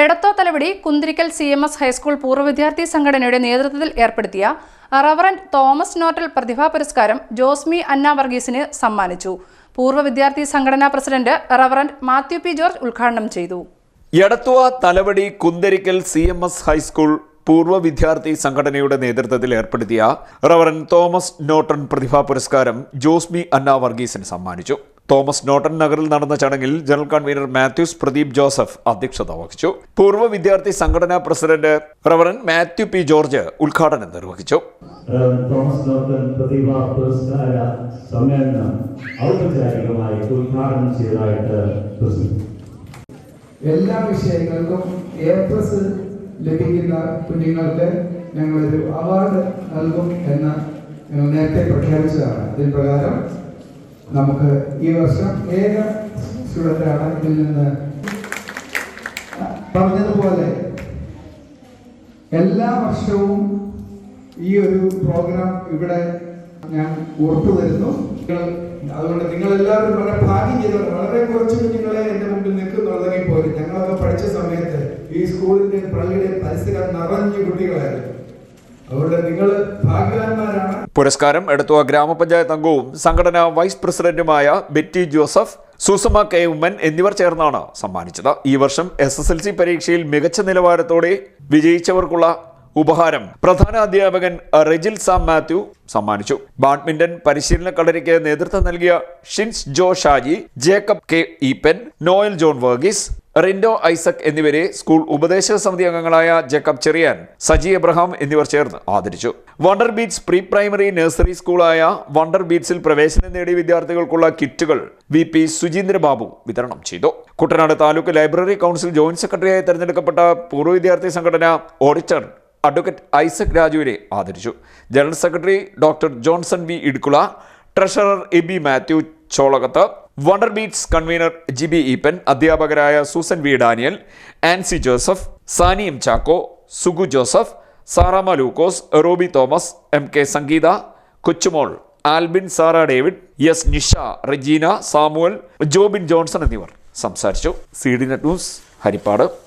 Edathua Thalavady Kunthirikkal C M S high school പൂർവ വിദ്യാർത്ഥി സംഘടനയുടെ നേതൃത്വത്തിൽ ഏർപ്പെടുത്തിയ റവറന്റ് തോമസ് നോട്ടൽ പ്രതിഭാ പുരസ്കാരം ജോസ്മി അന്ന വർഗീസിന് സമ്മാനിച്ചു. പൂർവ വിദ്യാർത്ഥി സംഘടനാ president reverend Mathew P George ഉദ്ഘാടനം ചെയ്തു. Edathua Thalavady Kuntharikkal C M S high school പൂർവ വിദ്യാർത്ഥി സംഘടനയുടെ നേതൃത്വത്തിൽ ഏർപ്പെടുത്തിയ റവറൻ തോമസ് നോട്ടൺ പ്രതിഭാ പുരസ്കാരം ജോസ്മി അന്ന വർഗീസിന് സമ്മാനിച്ചു. തോമസ് നോട്ടൺ നഗറിൽ നടന്ന ചടങ്ങിൽ general convener Mathews Pradeep Joseph അധ്യക്ഷത വഹിച്ചു. പൂർവ വിദ്യാർത്ഥി സംഘടനാ president reverend Mathew P George ഉദ്ഘാടനം നിർവഹിച്ചു. തോമസ് പ്രതിഭാ പുരസ്കാര സമ്മേളനം ഔപചാരികമായി ഉദ്ഘാടനം ചെയ്തതായിട്ട് എല്ലാ വിഷയങ്ങൾക്കും എ പ്ലസ് ലഭിക്കുന്ന കുഞ്ഞുങ്ങൾക്ക് ഞങ്ങളൊരു അവാർഡ് നൽകും എന്ന് നേരത്തെ പ്രഖ്യാപിച്ചതാണ്. അതിന് പ്രകാരം നമുക്ക് ഈ വർഷം ഏക സ്റ്റുഡന്റാണ് ഇതിൽ നിന്ന്. പറഞ്ഞതുപോലെ എല്ലാ വർഷവും ഈ ഒരു പ്രോഗ്രാം ഇവിടെ ഞാൻ ഉറപ്പു തരുന്നു. അതുകൊണ്ട് നിങ്ങൾ എല്ലാവരും വളരെ ഭാഗ്യം ചെയ്തവർ വളരെ കുറച്ച് കുഞ്ഞുങ്ങളെ എന്റെ മുമ്പിൽ നിൽക്കുന്നുള്ളതെങ്കിൽ പോലും ഞങ്ങളൊക്കെ പഠിച്ച സമയത്ത് ഈ സ്കൂളിന്റെ പള്ളിയുടെ പരിസരം നിറഞ്ഞു കുട്ടികളായിരുന്നു. പുരസ്കാരം എടത്തുവ ഗ്രാമപഞ്ചായത്ത് അംഗവും സംഘടനാ വൈസ് പ്രസിഡന്റുമായ Betty Joseph Susama K Oommen എന്നിവർ ചേർന്നാണ് സമ്മാനിച്ചത്. ഈ വർഷം എസ് എസ് എൽ സി പരീക്ഷയിൽ മികച്ച നിലവാരത്തോടെ വിജയിച്ചവർക്കുള്ള ഉപഹാരം പ്രധാന അധ്യാപകൻ റെജിൽ സാം മാത്യു സമ്മാനിച്ചു. ബാഡ്മിന്റൺ പരിശീലന കളരിക്ക് നേതൃത്വം നൽകിയ Shins Jo Shaji Jacob K Eapen Noel John Varghese Rindo Isaac എന്നിവരെ സ്കൂൾ ഉപദേശക സമിതി അംഗങ്ങളായ ജേക്കബ് ചെറിയാൻ സജി എബ്രഹാം എന്നിവർ ചേർന്ന് ആദരിച്ചു. Wonder Beats pre primary nursery സ്കൂളായ Wonder ബീറ്റ്സിൽ പ്രവേശനം നേടിയ വിദ്യാർത്ഥികൾക്കുള്ള കിറ്റുകൾ വി പി സുജീന്ദ്രബാബു വിതരണം ചെയ്തു. Kuttanad taluk library council joint സെക്രട്ടറിയായി തെരഞ്ഞെടുക്കപ്പെട്ട പൂർവ വിദ്യാർത്ഥി സംഘടന ഓഡിറ്റർ അഡ്വക്കേറ്റ് ഐസക് രാജുവിനെ ആദരിച്ചു. General secretary doctor Johnson V Edukkula treasurer A B Mathew Cholakath Wonder Beats convener G B Eapen അധ്യാപകരായ Susan V. Daniel Ancy Joseph Sani M. Chacko Sugu Joseph Sarama Lukose Roby Thomas M. K. Sangeetha Kochumol Albin Sara David S Nisha Regina Samuel Jobin Johnson എന്നിവർ സംസാരിച്ചു. C D Net News Harippad.